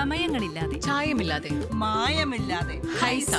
ചമയങ്ങളില്ലാതെ ചായമില്ലാതെ. മായമില്ലാതെ. ഹൈസ.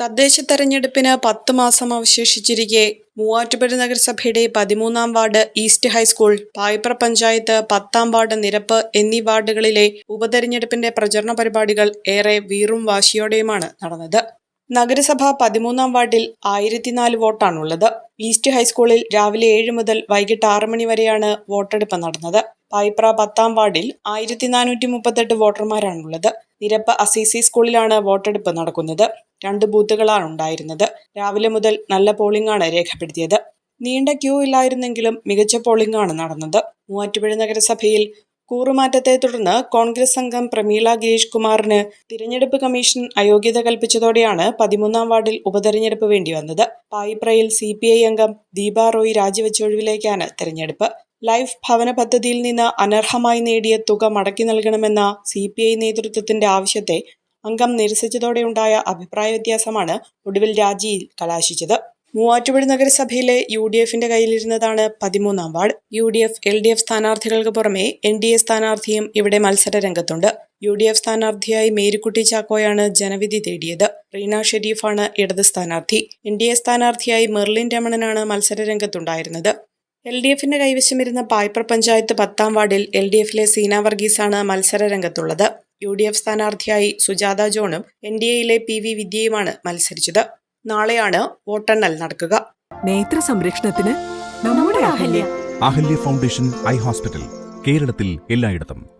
തദ്ദേശ തെരഞ്ഞെടുപ്പിന് പത്ത് മാസം അവശേഷിച്ചിരിക്കെ മൂവാറ്റുപുഴ നഗരസഭയുടെ പതിമൂന്നാം ward east high school Payipra panchayat പത്താം വാർഡ് നിരപ്പ് എന്നീ വാർഡുകളിലെ ഉപതെരഞ്ഞെടുപ്പിന്റെ പ്രചരണ പരിപാടികൾ ഏറെ വീറും വാശിയോടെയുമാണ് നടന്നത്. നഗരസഭ പതിമൂന്നാം വാർഡിൽ ആയിരത്തിനാല് വോട്ടാണുള്ളത്. ഈസ്റ്റ് ഹൈസ്കൂളിൽ രാവിലെ ഏഴ് മുതൽ വൈകിട്ട് ആറ് മണി വരെയാണ് വോട്ടെടുപ്പ് നടന്നത്. പായ്പ്ര പത്താം വാർഡിൽ ആയിരത്തി നാനൂറ്റി മുപ്പത്തെട്ട് വോട്ടർമാരാണുള്ളത്. നിരപ്പ് അസീസി സ്കൂളിലാണ് വോട്ടെടുപ്പ് നടക്കുന്നത്. രണ്ട് ബൂത്തുകളാണ് ഉണ്ടായിരുന്നത്. രാവിലെ മുതൽ നല്ല പോളിംഗാണ് രേഖപ്പെടുത്തിയത്. നീണ്ട ക്യൂ ഇല്ലായിരുന്നെങ്കിലും മികച്ച പോളിംഗ് ആണ് നടന്നത്. മൂവാറ്റുപുഴ നഗരസഭയിൽ കൂറുമാറ്റത്തെ തുടർന്ന് കോൺഗ്രസ് അംഗം പ്രമീള ഗിരീഷ് കുമാറിന് തിരഞ്ഞെടുപ്പ് കമ്മീഷൻ അയോഗ്യത കൽപ്പിച്ചതോടെയാണ് പതിമൂന്നാം വാർഡിൽ ഉപതെരഞ്ഞെടുപ്പ് വേണ്ടി വന്നത് പായിപ്രയിൽ സി പി ഐ അംഗം ദീപ റോയ് രാജിവെച്ച ഒഴിവിലേക്കാണ് തെരഞ്ഞെടുപ്പ്. ലൈഫ് ഭവന പദ്ധതിയിൽ നിന്ന് അനർഹമായി നേടിയ തുക മടക്കി നൽകണമെന്ന സി പി ഐ നേതൃത്വത്തിന്റെ ആവശ്യത്തെ അംഗം നിരസിച്ചതോടെയുണ്ടായ അഭിപ്രായ വ്യത്യാസമാണ് ഒടുവിൽ രാജിയിൽ കലാശിച്ചത്. മൂവാറ്റുപുഴ നഗരസഭയിലെ യു ഡി എഫിന്റെ കയ്യിലിരുന്നതാണ് പതിമൂന്നാം ward. U D F L D F സ്ഥാനാർത്ഥികൾക്ക് പുറമെ എൻ ഡി എ സ്ഥാനാർത്ഥിയും ഇവിടെ മത്സര രംഗത്തുണ്ട്. യു ഡി എഫ് സ്ഥാനാർത്ഥിയായി മേരിക്കുട്ടി ചാക്കോയാണ് ജനവിധി തേടിയത്. റീന ഷെരീഫാണ് ഇടത് സ്ഥാനാർത്ഥി. എൻ ഡി എ സ്ഥാനാർത്ഥിയായി മെർലിൻ രമണനാണ് മത്സര രംഗത്തുണ്ടായിരുന്നത്. എൽ ഡി എഫിന്റെ കൈവശമിരുന്ന പായ്പർ പഞ്ചായത്ത് പത്താം വാർഡിൽ എൽ ഡി എഫിലെ സീന വർഗീസാണ് മത്സര രംഗത്തുള്ളത് യു ഡി എഫ് സ്ഥാനാർത്ഥിയായി സുജാത ജോണും എൻ ഡി എയിലെ പി വി വിദ്യയുമാണ് മത്സരിച്ചത്. നാളെയാണ് വോട്ടെണ്ണൽ നടക്കുക. നേത്ര സംരക്ഷണത്തിന് നമ്മുടെ Ahalya. Ahalya foundation eye hospital കേരളത്തിൽ എല്ലായിടത്തും.